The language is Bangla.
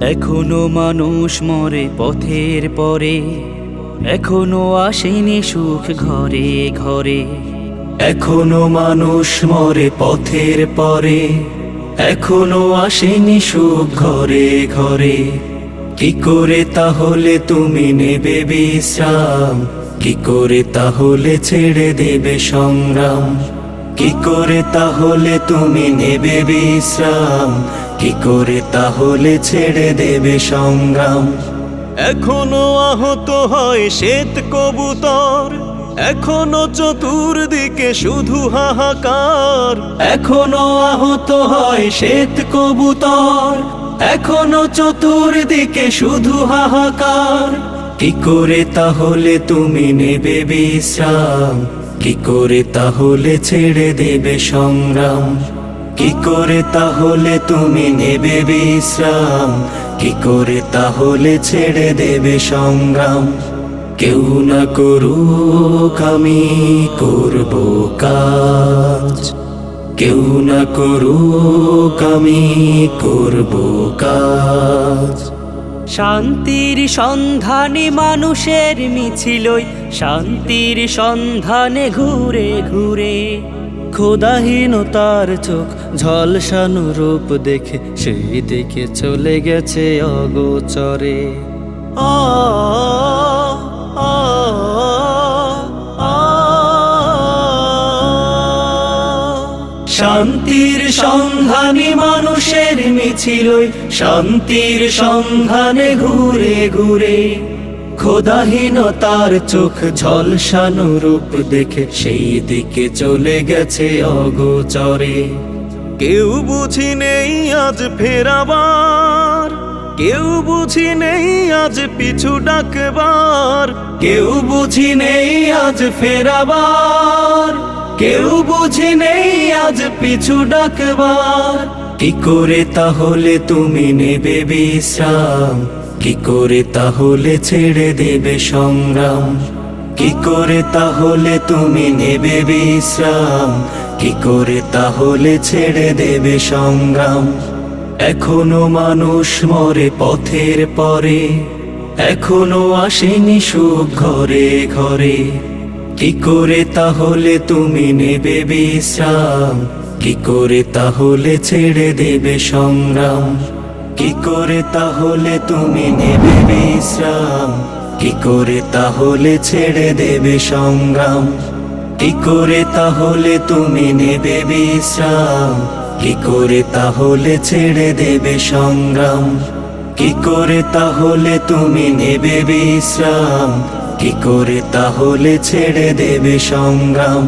এখনও মানুষ মরে পথের পরে, এখনও আসেনি সুখ ঘরে ঘরে। এখনও মানুষ মরে পথের পরে, এখনও আসেনি সুখ ঘরে ঘরে। কি করে তাহলে তুমি নেবে বিশ্রাম? কি করে তাহলে ছেড়ে দেবে সংগ্রাম? কি করে তাহলে তুমি নেবে বিশ্রাম? কি করে তাহলে ছেড়ে দেবে সংগ্রাম? এখনও আহত হয় শ্বেত কবুতর। এখনও চতুর্দিকে শুধু হাহাকার। এখনও আহত হয় শ্বেত কবুতর। এখনও চতুর্দিকে শুধু হাহাকার। কি করে তাহলে তুমি নেবে বিশ্রাম? কি করে তাহলে ছেড়ে দেবে সংগ্রাম? কি করে তাহলে তুমি নেবে বিশ্রাম? কি করে তাহলে ছেড়ে দেবে সংগ্রাম? কেউ না করুক, আমি করব কাজ। কেউ না করুক, আমি করব কাজ। শান্তির সন্ধানে মানুষের মিছিলই শান্তির সন্ধানে ঘুরে ঘুরে। ক্ষুদাহীনতার চোখ, ঝলসানো রূপ দেখে সেই দিকে চলে গেছে অগোচরে। শান্তির সন্ধানে মানুষের মিছিলই, শান্তির সন্ধানে ঘুরে ঘুরে। খোদাহীনতার চোখ ঝলসানো রূপ দেখে সেই দিকে চলে গেছে অগোচরে। কেউ বুঝি নেই আজ ফেরাবার কেউ বুঝি নেই আজ পিছু ডাকবার। কেউ বুঝি নেই আজ ফেরাবার কেউ বুঝি নেই আজ পিছু ডাকবার। কি করে তাহলে তুমি নেবে বিশ্রাম? কি করে তাহলে ছেড়ে দেবে সংগ্রাম? কি করে তাহলে তুমি নেবে বিশ্রাম? কি করে তাহলে ছেড়ে দেবে সংগ্রাম? এখনও মানুষ মরে পথের পরে, এখনও আসেনি সুখ ঘরে ঘরে। কি করে তাহলে তুমি নেবে বিশ্রাম? কি করে তাহলে ছেড়ে দেবে সংগ্রাম? কি করে তাহলে তুমি নেবে বিশ্রাম? কি করে তাহলে ছেড়ে দেবে সংগ্রাম? কি করে তাহলে তুমি নেবে বিশ্রাম? কি করে তাহলে ছেড়ে দেবে সংগ্রাম? কি করে তাহলে তুমি নেবে বিশ্রাম? কি করে তাহলে ছেড়ে দেবে সংগ্রাম?